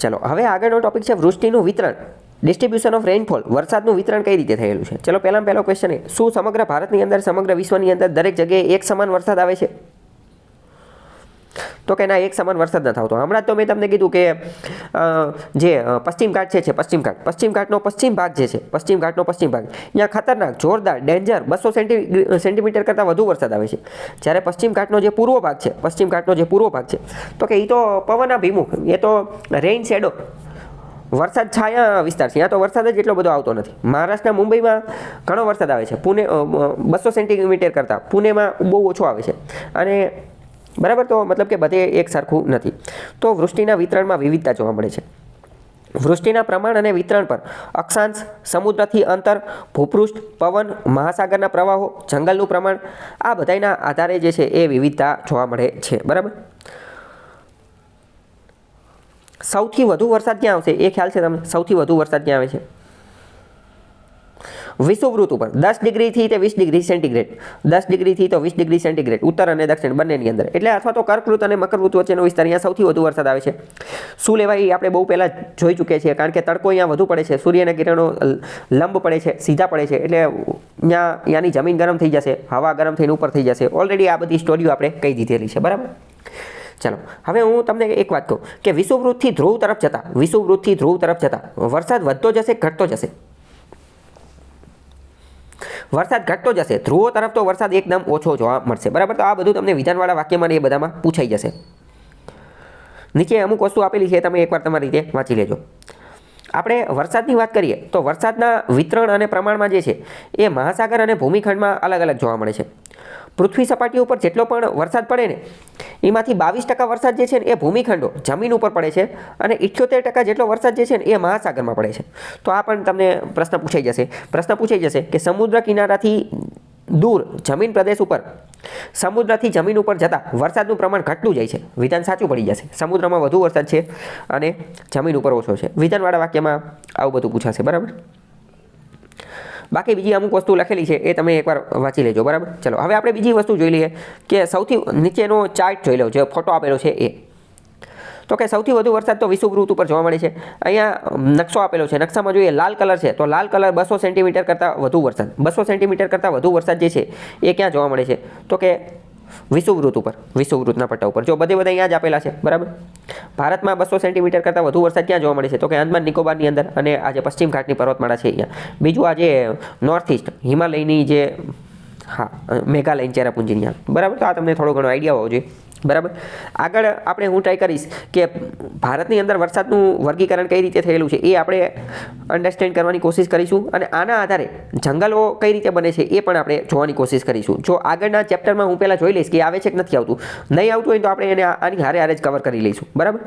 ચલો, હવે આગળનો ટોપિક છે વૃષ્ટિનું વિતરણ. ડિસ્ટ્રીબ્યુશન ઓફ રેઇનફોલ વરસાદનું વિતરણ કઈ રીતે થયેલું છે? ચલો પહેલાં પહેલો ક્વેશ્ચન એ, શું સમગ્ર ભારતની અંદર, સમગ્ર વિશ્વની અંદર દરેક જગ્યાએ એક સમાન વરસાદ આવે છે? તો કે ના, એક સમાન વરસાદ ન થતો હમણાં તો મેં તમને કીધું કે જે પશ્ચિમ ઘાટ છે પશ્ચિમ ઘાટ. પશ્ચિમ ઘાટનો પશ્ચિમ ભાગ જે છે, પશ્ચિમ ઘાટનો પશ્ચિમ ભાગ. ત્યાં ખતરનાક, જોરદાર, ડેન્જર, બસો સેન્ટી, સેન્ટીમીટર કરતાં વધુ વરસાદ આવે છે. જ્યારે પશ્ચિમ ઘાટનો જે પૂર્વ ભાગ છે, પશ્ચિમ ઘાટનો જે પૂર્વ ભાગ છે, તો કે એ તો પવન અભિમુખ એ તો રેઇન શેડો વરસાદ છાયા વિસ્તાર છે. ત્યાં તો વરસાદ જ એટલો બધો આવતો નથી. મહારાષ્ટ્રના મુંબઈમાં ઘણો વરસાદ આવે છે. પુણે બસો સેન્ટીમીટર કરતાં પુણેમાં બહુ ઓછો આવે છે. અને બરાબર? તો મતલબ કે બધે એક સરખું નથી. તો વૃષ્ટિના વિતરણમાં વિવિધતા જોવા મળે છે. વૃષ્ટિના પ્રમાણ અને વિતરણ પર અક્ષાંશ, સમુદ્રથી અંતર, ભૂપૃષ્ઠ, પવન, મહાસાગરના પ્રવાહો, જંગલનું પ્રમાણ, આ બધાના આધારે જે છે એ વિવિધતા જોવા મળે છે. બરાબર? સૌથી વધુ વરસાદ ક્યાં આવશે? એ ખ્યાલ છે તમને? સૌથી વધુ વરસાદ ક્યાં આવે છે? વિષુવવૃત્ત ઉપર દસ ડિગ્રીથી તે વીસ ડિગ્રી સેન્ટીગ્રેડ. દસ ડિગ્રીથી તો વીસ ડિગ્રી સેન્ટીગ્રેડ. ઉત્તર અને દક્ષિણ બંનેની અંદર. એટલે અથવા તો કર્કવૃત અને મકરવૃત વચ્ચેનો વિસ્તાર અહીંયા સૌથી વધુ વરસાદ આવે છે. શું લેવાય એ આપણે બહુ પહેલાં જોઈ ચૂક્યા છીએ કારણ કે તડકો અહીંયા વધુ પડે છે. સૂર્યના કિરણો લંબ પડે છે, સીધા પડે છે. એટલે અહીંયા, અહીંયાની જમીન ગરમ થઈ જશે, હવા ગરમ થઈને ઉપર થઈ જશે. ઓલરેડી આ બધી સ્ટોરીઓ આપણે કહી દીધેલી છે. બરાબર? ચાલો, હવે હું તમને એક વાત કહું કે વિષુવવૃત્તથી ધ્રુવ તરફ જતા, વિષુવવૃત્તથી ધ્રુવ તરફ જતા વરસાદ વધતો જશે, ઘટતો જશે. વરસાદ ઘટતો જશે. ધ્રુવો તરફ તો વરસાદ એકદમ ઓછો જોવા મળશે. બરાબર? તો આ બધું તમને વિધાનવાળા વાક્યમાં એ બધામાં પૂછાઈ જશે. નીચે અમુક વસ્તુ આપેલી છે તમે એકવાર તમારી રીતે વાંચી લેજો. આપણે વરસાદની વાત કરીએ, તો વરસાદના વિતરણ અને પ્રમાણમાં જે છે, એ મહાસાગર અને ભૂમિખંડમાં અલગ અલગ જોવા મળે છે. પૃથ્વી સપાટી ઉપર જેટલો પણ વરસાદ પડે ને એમાંથી બાવીસ ટકા વરસાદ જે છે ને એ ભૂમિખંડો જમીન ઉપર પડે છે અને ઇઠ્યોતેર ટકા જેટલો વરસાદ જે છે ને એ મહાસાગરમાં પડે છે. તો આ પણ તમને પ્રશ્ન પૂછાઈ જશે. પ્રશ્ન પૂછાઈ જશે કે સમુદ્ર કિનારાથી દૂર જમીન પ્રદેશ ઉપર, સમુદ્રથી જમીન ઉપર જતા વરસાદનું પ્રમાણ ઘટતું જાય છે. વિધાન સાચું પડી જશે. સમુદ્રમાં વધુ વરસાદ છે અને જમીન ઉપર ઓછો છે. વિધાનવાળા વાક્યમાં આવું બધું પૂછાશે. બરાબર? બાકી બીજી અમુક વસ્તુ લખેલી છે, એ તમે એકવાર વાંચી લેજો, બરાબર? ચલો, હવે આપણે બીજી વસ્તુ જોઈ લઈએ કે સૌથી નીચેનો ચાર્ટ જોઈ લો જે ફોટો આપેલો છે એ. તો કે સૌથી વધુ વરસાદ તો વિષુવવૃત્ત ઉપર જોવા મળે છે. અહીંયા નકશો આપેલો છે. નકશામાં જોઈએ, લાલ કલર છે. તો લાલ કલર બસો સેન્ટીમીટર કરતાં વધુ વરસાદ. બસો સેન્ટીમીટર કરતાં વધુ વરસાદ જે છે, એ ક્યાં જોવા મળે છે? તો કે વિષુવવૃત્ત ઉપર, વિષુવવૃત્તના પટ્ટા ઉપર. જો બધે બધા અહીંયા જ આપેલા છે, બરાબર? ભારતમાં બસો સેન્ટીમીટર કરતાં વધુ વરસાદ ક્યાં જોવા મળે છે? તો કે અંદમાન નિકોબારની અંદર અને આજે પશ્ચિમ ઘાટની પર્વતમાળા છે અહીંયા. બીજું આજે નોર્થ ઇસ્ટ હિમાલયની જે, હા મેઘાલય ચેરાપુંજીની બરાબર? તો આ તમને થોડો ઘણો આઈડિયા હોવો જોઈએ. બરાબર? આગળ આપણે હું ટ્રાય કરીશ કે ભારતની અંદર વરસાદનું વર્ગીકરણ કઈ રીતે થયેલું છે એ આપણે અન્ડરસ્ટેન્ડ કરવાની કોશિશ કરીશું અને આના આધારે જંગલો કઈ રીતે બને છે એ પણ આપણે જોવાની કોશિશ કરીશું. જો આગળના ચેપ્ટરમાં હું પહેલાં જોઈ લઈશ કે આવે છે કે નથી આવતું, નહીં આવતું હોય તો આપણે એને આની હારે હારે જ કવર કરી લઈશું. બરાબર?